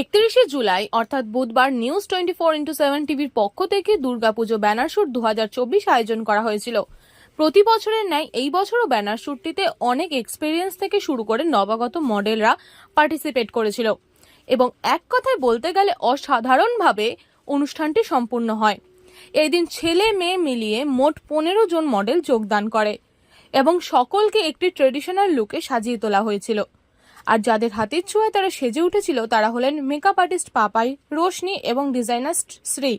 একত্রিশে জুলাই, অর্থাৎ বুধবার news twenty four into seven টিভির পক্ষ থেকে দুর্গাপুজো ব্যানার শুট দু আয়োজন করা হয়েছিল। প্রতি বছরের ন্যায় এই বছরও ব্যানার শুটটিতে অনেক এক্সপিরিয়েন্স থেকে শুরু করে নবাগত মডেলরা পার্টিসিপেট করেছিল। এবং এক কথায় বলতে গেলে অসাধারণভাবে অনুষ্ঠানটি সম্পূর্ণ হয়। এই দিন ছেলে মেয়ে মিলিয়ে মোট পনেরো জন মডেল যোগদান করে এবং সকলকে একটি ট্রেডিশনাল লুকে সাজিয়ে তোলা হয়েছিল। আর যাদের হাতের ছোঁয়ায় তারা সেজে উঠেছিল তারা হলেন মেকআপ আর্টিস্ট পাপাই, রোশনি এবং ডিজাইনার শ্রী।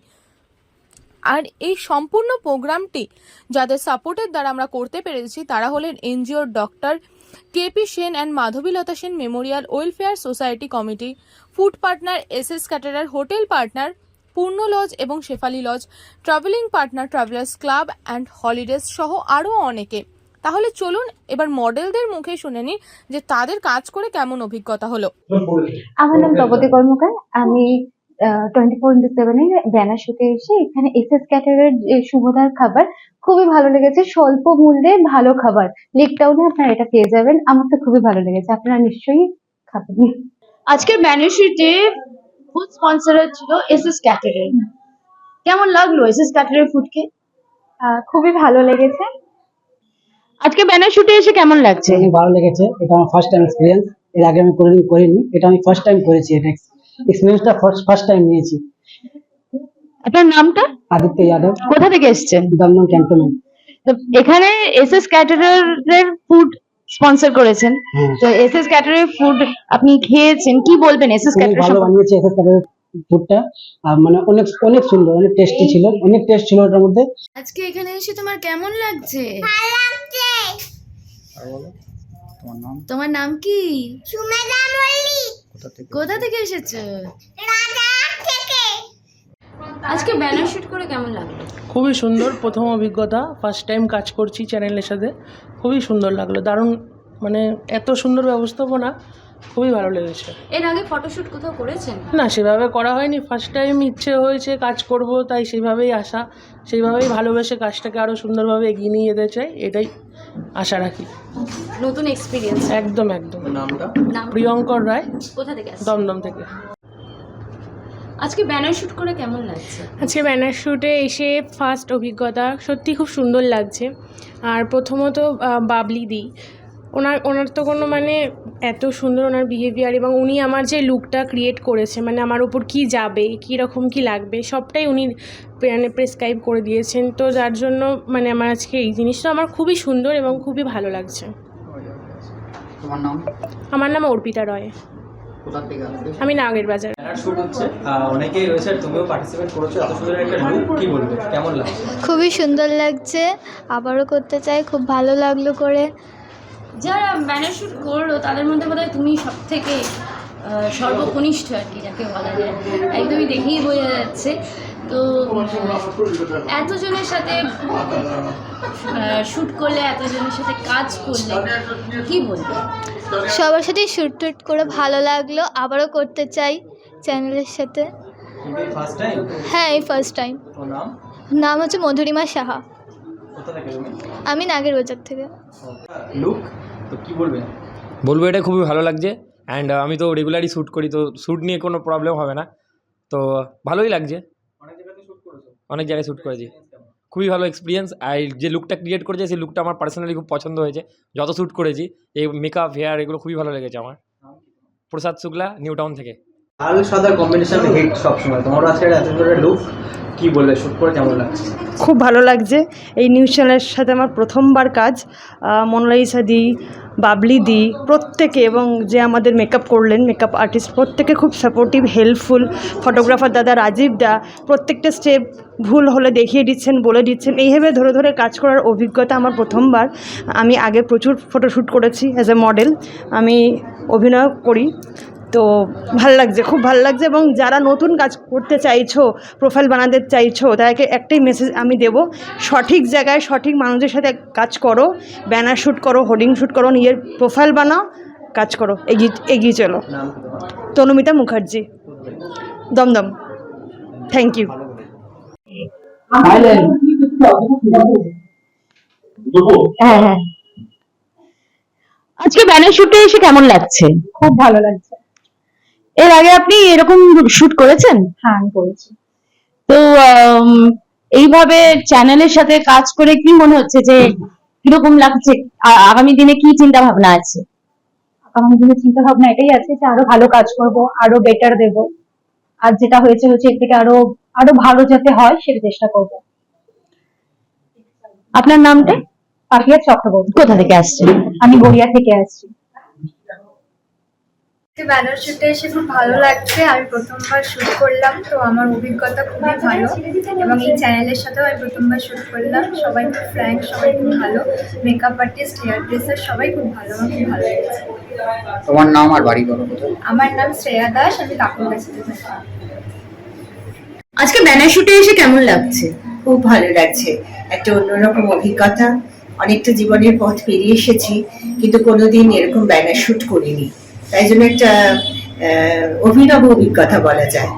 আর এই সম্পূর্ণ প্রোগ্রামটি যাদের সাপোর্টের দ্বারা আমরা করতে পেরেছি তারা হলেন এনজিওর doctor KP Sen and Madhabilata Sen memorial welfare society committee food partner S S caterer hotel partner Purna lodge এবং Shefali lodge travelling partner travellers club and holidays সহ আরও অনেকে। তাহলে চলুন এবার মডেলদের মুখে শুনে নিই যে তাদের কাজ করে কেমন অভিজ্ঞতা হলো। আমার নাম তপতি কর্মকার। আমি টোয়েন্টি ফোর ইন্টু সেভেনের ব্যানার শুটে এসে এখানে এস এস ক্যাটারের যে সুভদার খাবার খুবই ভালো লেগেছে। স্বল্প মূল্যে ভালো খাবার। লেক টাউনে আপনারা এটা পেয়ে যাবেন। আমার তো খুবই ভালো লেগেছে। আপনারা নিশ্চয়ই খাবেন। আজকের ব্যানার শিটে ফুড স্পন্সর ছিল এস এস ক্যাটারের কেমন লাগল এস এস ক্যাটারের ফুডকে খুবই ভালো লেগেছে। আজকে ব্যানার শুটে এসে কেমন লাগছে? ভালো লেগেছে। এটা আমার ফার্স্ট টাইম এক্সপিরিয়েন্স এর আগে আমি কোনোদিন করিনি। এটা আমি ফার্স্ট টাইম করেছি এটা এক্সপিরিয়েন্সটা ফার্স্ট টাইম নিয়েছি। আপনার নামটা? আদিত্য যাদব। কোথা থেকে এসেছেন দমদম ক্যান্টনমেন্ট তো এখানে এস এস ক্যাটারের ফুড স্পন্সর করেছেন। হ্যাঁ। তো এস এস ক্যাটারের ফুড আপনি খেয়েছেন। কি বলবেন এস এস খুবই ক্যাটারের ভালো বানিয়েছে এসএস কাটের ফুডটা মানে অনেক অনেক সুন্দর অনেক টেস্টি ছিল অনেক টেস্ট ছিল ওটার মধ্যে। আজকে এখানে এসে তোমার কেমন লাগছে? তোমার নাম? তোমার নাম কি? সুমেধা মল্লিক। কোথা থেকে? কোথা এসেছ? আজকে ব্যানার শুট করে কেমন লাগল? খুবই সুন্দর প্রথম অভিজ্ঞতা ফার্স্ট টাইম কাজ করছি চ্যানেলের সাথে। খুবই সুন্দর লাগল দারুণ মানে এত সুন্দর ব্যবস্থাপনা খুবই ভালো লেগেছে। এর আগে ফটোশুট কোথাও করেছেন? না সেভাবে করা হয়নি। ফার্স্ট টাইম ইচ্ছে হয়েছে কাজ করব তাই সেইভাবেই আসা সেইভাবেই ভালোবেসে কাজটাকে আরও সুন্দরভাবে এগিয়ে নিয়ে যেতে চাই এটাই আশা রাখি। নতুন এক্সপিরিয়েন্স একদম একদম। নামটা? প্রিয়ঙ্কর রায়। কোথা থেকে দমদম থেকে। আজকে ব্যানার শুট করে কেমন লাগছে? আজকে ব্যানার শ্যুটে এসে ফার্স্ট অভিজ্ঞতা সত্যি খুব সুন্দর লাগছে। আর প্রথমত বাবলি দি। ওনার ওনার তো কোনো মানে এত সুন্দর ওনার বিহেভিয়ার এবং উনি আমার যে লুকটা ক্রিয়েট করেছে মানে আমার উপর কি যাবে কী রকম কি লাগবে সবটাই উনি মানে প্রেসক্রাইব করে দিয়েছেন। তো যার জন্য মানে আমার আজকে এই জিনিসটা আমার খুবই সুন্দর এবং খুবই ভালো লাগছে। তোমার নাম? আমার নাম অর্পিতা রয়। আমি নাগের বাজার। ব্যানার শুট হচ্ছে। আহ, অনেকেই রয়েছে তুমিও পার্টিসিপেট করেছ। এত সুন্দর একটা লুক কি বলবে? কেমন লাগছে? খুবই সুন্দর লাগছে। আবারও করতে চাই। খুব ভালো লাগল করে। যারা ব্যানার শুট করল তাদের মধ্যে বোধহয় তুমি সব থেকে সর্বকনিষ্ঠ আর কি যাকে বলা যায়। একদমই দেখেই বোঝা যাচ্ছে। তো এতজনের সাথে শুট করলে এতজনের সাথে কাজ করলে কি বলবে? সবার সাথেই শুট টুট করে ভালো লাগল। আবারও করতে চাই চ্যানেলের সাথে। তুমি ফার্স্ট টাইম হ্যাঁ এই ফার্স্ট টাইম নাম? নাম হচ্ছে মধুরিমা সাহা। আমি নাগের বাজার থেকে। লুক তো কি বলবে বলব এটা খুবই ভালো লাগছে। অ্যান্ড আমি তো রেগুলারই শ্যুট করি তো শ্যুট নিয়ে কোনো প্রবলেম হবে না। তো ভালোই লাগছে। অনেক জায়গায় শ্যুট করেছি। খুবই ভালো এক্সপিরিয়েন্স আর যে লুকটা ক্রিয়েট করেছে সেই লুকটা আমার পার্সোনালি খুব পছন্দ হয়েছে। যত শ্যুট করেছি এই মেকআপ হেয়ার এগুলো খুবই ভালো লেগেছে আমার? প্রসাদ শুক্লা নিউ টাউন থেকে। লাল সাদা কম্বিনেশন হিট সবসময়। তোমার আজকে এত লুক কি শুট করে কেমন লাগছে? খুব ভালো লাগছে। এই নিউজ চ্যানেলের সাথে আমার প্রথমবার কাজ। আহ, মোনালিসা দি বাবলি দি প্রত্যেকে এবং যে আমাদের মেকআপ করলেন মেকআপ আর্টিস্ট প্রত্যেকে খুব সাপোর্টিভ হেল্পফুল ফটোগ্রাফার দাদা রাজীব দা প্রত্যেকটা স্টেপ ভুল হলে দেখিয়ে দিচ্ছেন বলে দিচ্ছেন। এইভাবে ধরে ধরে কাজ করার অভিজ্ঞতা আমার প্রথমবার। আমি আগে প্রচুর ফটোশ্যুট করেছি অ্যাজ এ মডেল আমি অভিনয় করি। তো ভালো লাগছে খুব ভালো লাগছে এবং যারা নতুন কাজ করতে চাইছো প্রোফাইল বানাতে চাইছো তাদেরকে একটাই মেসেজ আমি দেব সঠিক জায়গায় সঠিক মানুষের সাথে কাজ করো ব্যানার শ্যুট করো হোর্ডিং শ্যুট করো নিজের প্রোফাইল বানাও কাজ করো এগিয়ে এগিয়ে চলো। নাম তনুমিতা মুখার্জি। দমদম। থ্যাংক ইউ হ্যাঁ হ্যাঁ। আজকে ব্যানার শুটে এসে কেমন লাগছে? খুব ভালো লাগছে। এর আগে আপনি এরকম শুট করেছেন? হ্যাঁ আমি করেছি। তো এইভাবে চ্যানেলের সাথে কাজ করে কি মনে হচ্ছে যে কীরকম লাগছে? আগামী দিনে কি চিন্তা ভাবনা আছে? আগামী দিনে চিন্তা ভাবনা এটাই আছে যে আরও ভালো কাজ করব আরও বেটার দেব। আর যেটা হয়েছে হচ্ছে এর থেকে আরও আরও ভালো যাতে হয় সেটা চেষ্টা করব। আপনার নামটা? পাপিয়া চক্রবর্তী। কোথা থেকে আসছে আমি গড়িয়া থেকে আসছি। ব্যানার শুটে এসে খুব ভালো লাগছে। আমি প্রথমবার শুট করলাম তো আমার অভিজ্ঞতা খুবই ভালো। এবং এই চ্যানেলের সাথেও আমি প্রথমবার শুট করলাম। সবাই খুব ফ্র্যাঙ্ক সবাই খুব ভালো। মেকআপ আর্টিস্ট হেয়ার ড্রেসার সবাই খুব ভালো আমার খুব ভালো লেগেছে। তোমার নাম আর বাড়ি বলো আমার নাম শ্রেয়া দাস আমি কাকুর কাছে থাকি আজকে ব্যানার শুটে এসে কেমন লাগছে? খুব ভালো লাগছে। একটা অন্যরকম অভিজ্ঞতা। অনেকটা জীবনের পথ পেরিয়ে এসেছি কিন্তু কোনোদিন এরকম ব্যানার শুট করিনি। তাই জন্য একটা আহ, অভিনব অভিজ্ঞতা বলা যায়।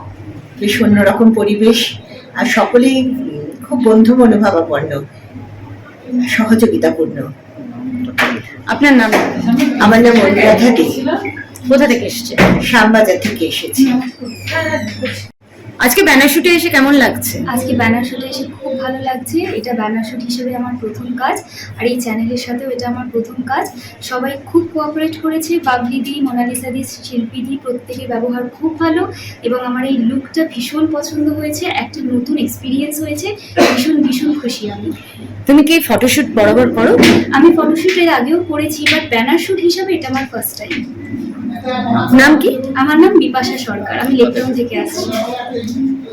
বেশ অন্যরকম পরিবেশ আর সকলেই খুব বন্ধু মনোভাবাপন্ন সহযোগিতাপূর্ণ। আপনার নাম? আমার নাম অনুরাধা দে কোথা থেকে এসছে? শ্যামবাজার থেকে এসেছি। আজকে ব্যানার শুটে এসে কেমন লাগছে? আজকে ব্যানার শুটে এসে ভালো লাগছে। এটা ব্যানার শুট হিসেবে আমার প্রথম কাজ। আর এই চ্যানেলের সাথেও এটা আমার প্রথম কাজ। সবাই খুব কোঅপারেট করেছে। বাবলি দি মোনালিসা দি শিল্পী দি প্রত্যেকের ব্যবহার খুব ভালো এবং আমার এই লুকটা ভীষণ পছন্দ হয়েছে। একটা নতুন এক্সপিরিয়েন্স হয়েছে। ভীষণ ভীষণ খুশি আমি। তুমি কি ফটোশ্যুট বরাবর করো? আমি ফটোশ্যুট এর আগেও করেছি বাট ব্যানার শুট হিসাবে এটা আমার ফার্স্ট টাইম নাম কি? আমার নাম বিপাশা সরকার। আমি লেকটাউন থেকে আসছি।